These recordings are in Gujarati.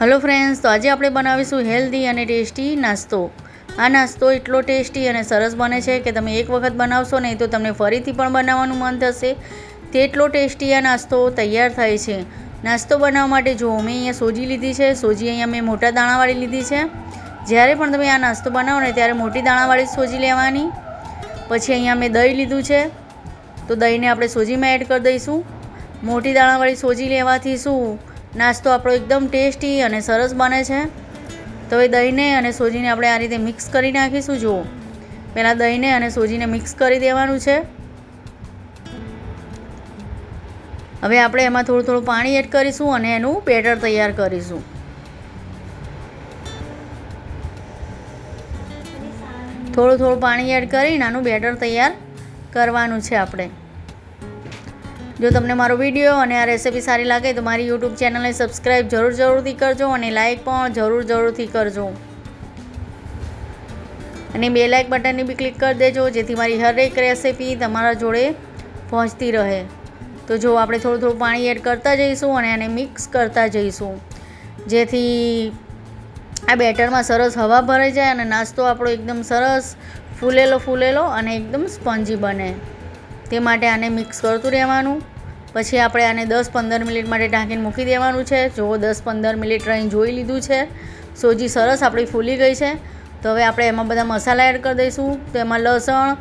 હલો ફ્રેન્ડ્સ તો આજે આપણે બનાવીશું હેલ્ધી અને ટેસ્ટી નાસ્તો. આ નાસ્તો એટલો ટેસ્ટી અને સરસ બને છે કે તમે એક વખત બનાવશો નહીં તો તમને ફરીથી પણ બનાવવાનું મન થશે. તેટલો ટેસ્ટી આ નાસ્તો તૈયાર થાય છે. નાસ્તો બનાવવા માટે જો મેં અહીંયા સોજી લીધી છે, સોજી અહીંયા મેં મોટા દાણાવાળી લીધી છે. જ્યારે પણ તમે આ નાસ્તો બનાવો ને ત્યારે મોટી દાણાવાળી સોજી લેવાની. પછી અહીંયા મેં દહીં લીધું છે. તો દહીંને આપણે સોજીમાં એડ કરી દઈશું. મોટી દાણાવાળી સોજી લેવાથી શું નાસ્તો આપણો એકદમ ટેસ્ટી અને સરસ બને છે. તો હવે દહીંને અને સોજીને આપણે આ રીતે મિક્સ કરી નાખીશું, જુઓ. પહેલાં દહીંને અને સોજીને મિક્સ કરી દેવાનું છે. હવે આપણે એમાં થોડું થોડું પાણી એડ કરીશું અને એનું બેટર તૈયાર કરીશું. થોડું થોડું પાણી એડ કરીને આનું બેટર તૈયાર કરવાનું છે આપણે. જો તમને મારો વીડિયો અને આ રેસિપી સારી લાગે તો મારી યુટ્યુબ ચેનલને સબસ્ક્રાઈબ જરૂર જરૂરથી કરજો અને લાઇક પણ જરૂર જરૂરથી કરજો. અને બે લાઇક બટનની બી ક્લિક કરી દેજો, જેથી મારી હરેક રેસિપી તમારા જોડે પહોંચતી રહે. તો જો આપણે થોડું થોડું પાણી એડ કરતા જઈશું અને એને મિક્સ કરતા જઈશું. જેથી આ બેટરમાં સરસ હવા ભરાઈ જાય અને નાસ્તો આપણો એકદમ સરસ ફૂલેલો ફૂલેલો અને એકદમ સ્પંજી બને. તે માટે આને મિક્સ કરતું રહેવાનું. પછી આપણે આને દસ પંદર મિનિટ માટે ઢાંકીને મૂકી દેવાનું છે. જો દસ પંદર મિનિટ રહીને જોઈ લીધું છે, સોજી સરસ આપણી ફૂલી ગઈ છે. તો હવે આપણે એમાં બધા મસાલા એડ કરી દઈશું. તો એમાં લસણ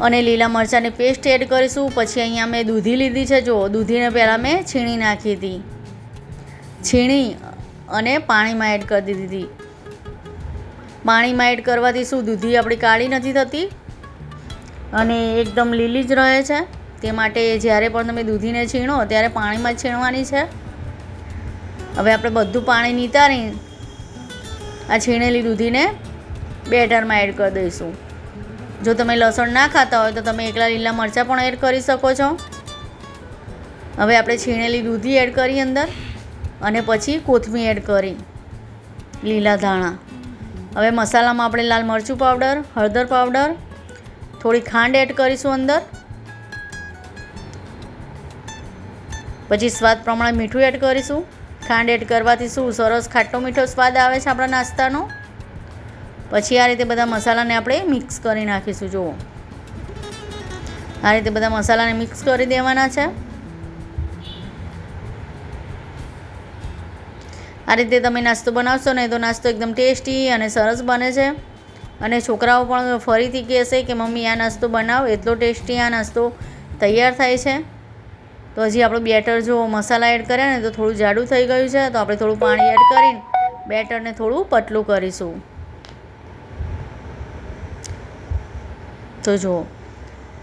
અને લીલા મરચાંની પેસ્ટ એડ કરીશું. પછી અહીંયા મેં દૂધી લીધી છે. જો, દૂધીને પહેલાં મેં છીણી નાખી હતી. છીણી અને પાણીમાં એડ કરી દીધી હતી. પાણીમાં એડ કરવાથી શું? દૂધી આપણી કાળી નથી થતી અને એકદમ લીલી જ રહે છે. તે માટે જ્યારે પણ તમે દૂધીને છીણો, ત્યારે પાણીમાં છીણવાની છે. હવે આપણે બધું પાણી નીતારી, આ છીણેલી દૂધીને બેટરમાં એડ કરી દઈશું. જો તમે લસણ ના ખાતા હોય તો તમે એકલા લીલા મરચાં પણ એડ કરી શકો છો. હવે આપણે છીણેલી દૂધી એડ કરી અંદર અને પછી કોથમીર એડ કરી, લીલા ધાણા. હવે મસાલામાં આપણે લાલ મરચું પાવડર, હળદર પાવડર, થોડી ખાંડ એડ કરીશું અંદર. પછી સ્વાદ પ્રમાણે મીઠું એડ કરીશું. ખાંડ એડ કરવાથી શું? સરસ ખાટો મીઠો સ્વાદ આવે છે આપણા નાસ્તાનો. પછી આ રીતે બધા મસાલાને આપણે મિક્સ કરી નાખીશું, જુઓ. આ રીતે બધા મસાલાને મિક્સ કરી દેવાના છે. આ રીતે તમે નાસ્તો બનાવશો ને તો નાસ્તો એકદમ ટેસ્ટી અને સરસ બને છે. અને છોકરાઓ પણ ફરીથી કહેશે કે, મમ્મી, આ નાસ્તો બનાવો, એટલો ટેસ્ટી આ નાસ્તો તૈયાર થાય છે. તો હજી આપણું બેટર જો મસાલા એડ કર્યા ને તો થોડું જાડું થઈ ગયું છે, તો આપણે થોડું પાણી એડ કરીને બેટરને થોડું પતલું કરીશું. તો જુઓ,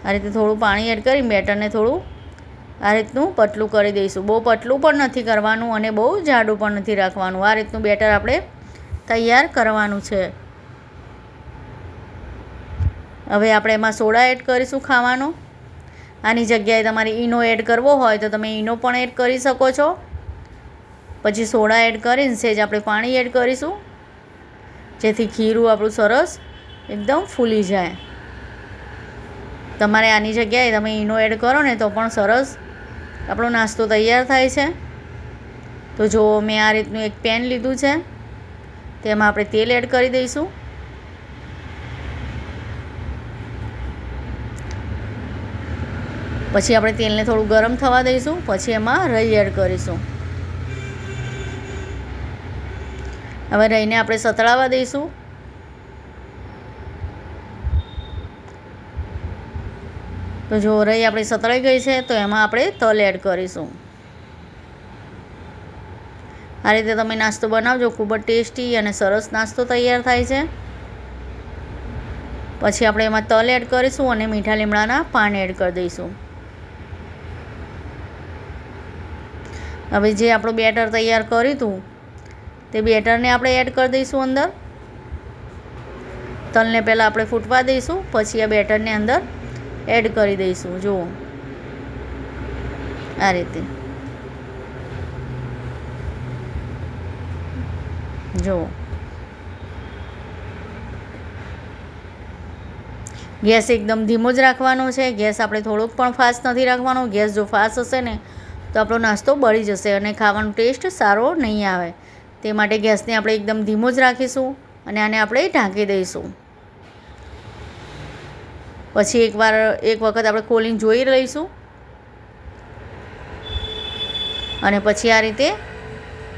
આ રીતે થોડું પાણી એડ કરીને બેટરને થોડું આ રીતનું પતલું કરી દઈશું. બહુ પતલું પણ નથી કરવાનું અને બહુ જાડું પણ નથી રાખવાનું. આ રીતનું બેટર આપણે તૈયાર કરવાનું છે. હવે આપણે એમાં સોડા એડ કરીશું ખાવાનો. આની જગ્યાએ તમારે ઈનો એડ કરવો હોય તો તમે ઈનો પણ એડ કરી શકો છો. પછી સોડા એડ કરીને સેજ આપણે પાણી એડ કરીશું. જેથી ખીરું આપણું સરસ એકદમ ફૂલી જાય. તમારે આની જગ્યાએ તમે ઈનો એડ કરો ને તો પણ સરસ આપણો નાસ્તો તૈયાર થાય છે. તો જો મેં આ રીતનું એક પેન લીધું છે, તેમાં આપણે તેલ એડ કરી દઈશું. પછી આપણે તેલને થોડું ગરમ થવા દઈશું, પછી એમાં રઈ એડ કરીશું. હવે રહીને આપણે સતળાવા દઈશું. તો જો રહી આપણી સતળાઈ ગઈ છે, તો એમાં આપણે તલ એડ કરીશું. આ રીતે તમે નાસ્તો બનાવજો, ખૂબ જ ટેસ્ટી અને સરસ નાસ્તો તૈયાર થાય છે. પછી આપણે એમાં તલ એડ કરીશું અને મીઠા લીમડાના પાન એડ કરી દઈશું. હવે જે આપણું બેટર તૈયાર કર્યું હતું, તે બેટરને આપણે એડ કરી દઈશું અંદર. તલને પહેલાં આપણે ફૂટવા દઈશું, પછી આ બેટરને અંદર એડ કરી દઈશું. જુઓ. આ રીતે. જુઓ. ગેસ એકદમ ધીમો જ રાખવાનો છે. ગેસ આપણે થોડોક પણ ફાસ્ટ નથી રાખવાનો. ગેસ જો ફાસ્ટ હશે ને તો આપણો નાસ્તો બળી જશે અને ખાવાનો ટેસ્ટ સારો નહીં આવે. તે માટે ગેસને આપણે એકદમ ધીમો જ રાખીશું અને આને આપણે ઢાંકી દઈશું. પછી એકવાર, એક વખત આપણે ખોલીને જોઈ લઈશું. અને પછી આ રીતે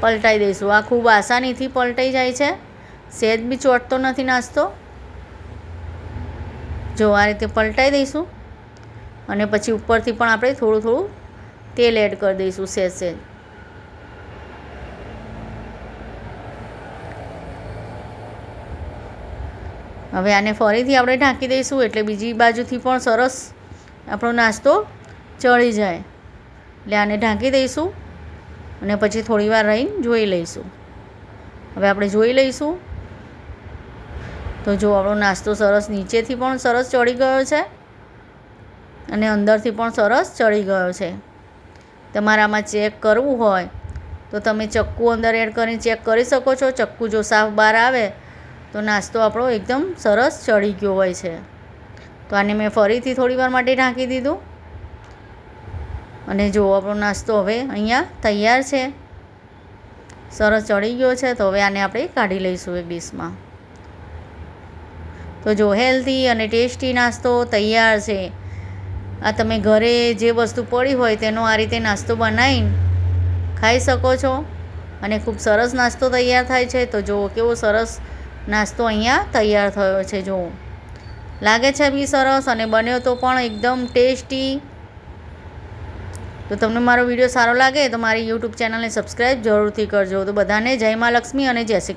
પલટાઈ દઈશું. આ ખૂબ આસાનીથી પલટાઈ જાય છે. સહેજ બી ચોટતો નથી નાસ્તો. જો આ રીતે પલટાઈ દઈશું. અને પછી ઉપરથી પણ આપણે થોડું થોડું તેલ એડ કરી દઈશું સહેજ હવે આને ફરીથી આપણે ઢાંકી દઈશું એટલે બીજી બાજુથી પણ સરસ આપણો નાસ્તો ચડી જાય. એટલે આને ઢાંકી દઈશું અને પછી થોડી વાર રહીને જોઈ લઈશું. હવે આપણે જોઈ લઈશું. તો જો આપણો નાસ્તો સરસ નીચેથી પણ સરસ ચડી ગયો છે અને અંદરથી પણ સરસ ચડી ગયો છે. તમારે આમાં ચેક કરવું હોય, તો તમે ચક્કુ અંદર એડ કરીને ચેક કરી શકો છો. ચક્કુ જો સાફ બહાર આવે, તો નાસ્તો આપણો એકદમ સરસ ચડી ગયો હોય છે. તો આને મેં ફરીથી થોડી વાર માટે ઢાંકી દીધું. અને જો આપણો નાસ્તો હવે અહીંયા તૈયાર છે. સરસ ચડી ગયો છે, તો હવે આને આપણે કાઢી લઈશું એક ડીશમાં. તો જો હેલ્ધી અને ટેસ્ટી નાસ્તો તૈયાર છે. આ તમે ઘરે જે વસ્તુ પડી હોય તેનો આ રીતે નાસ્તો બનાવીને ખાઈ શકો છો. અને ખૂબ સરસ નાસ્તો તૈયાર થાય છે. તો જુઓ કેવો સરસ નાસ્તો અહીંયા તૈયાર થયો છે. જુઓ. લાગે છે બી સરસ અને બન્યો તો પણ એકદમ ટેસ્ટી. તો તમને મારો વીડિયો સારો લાગે તો મારી યુટ્યુબ ચેનલને સબસ્ક્રાઈબ જરૂરથી કરજો. તો બધાને જય મા અને જય શ્રી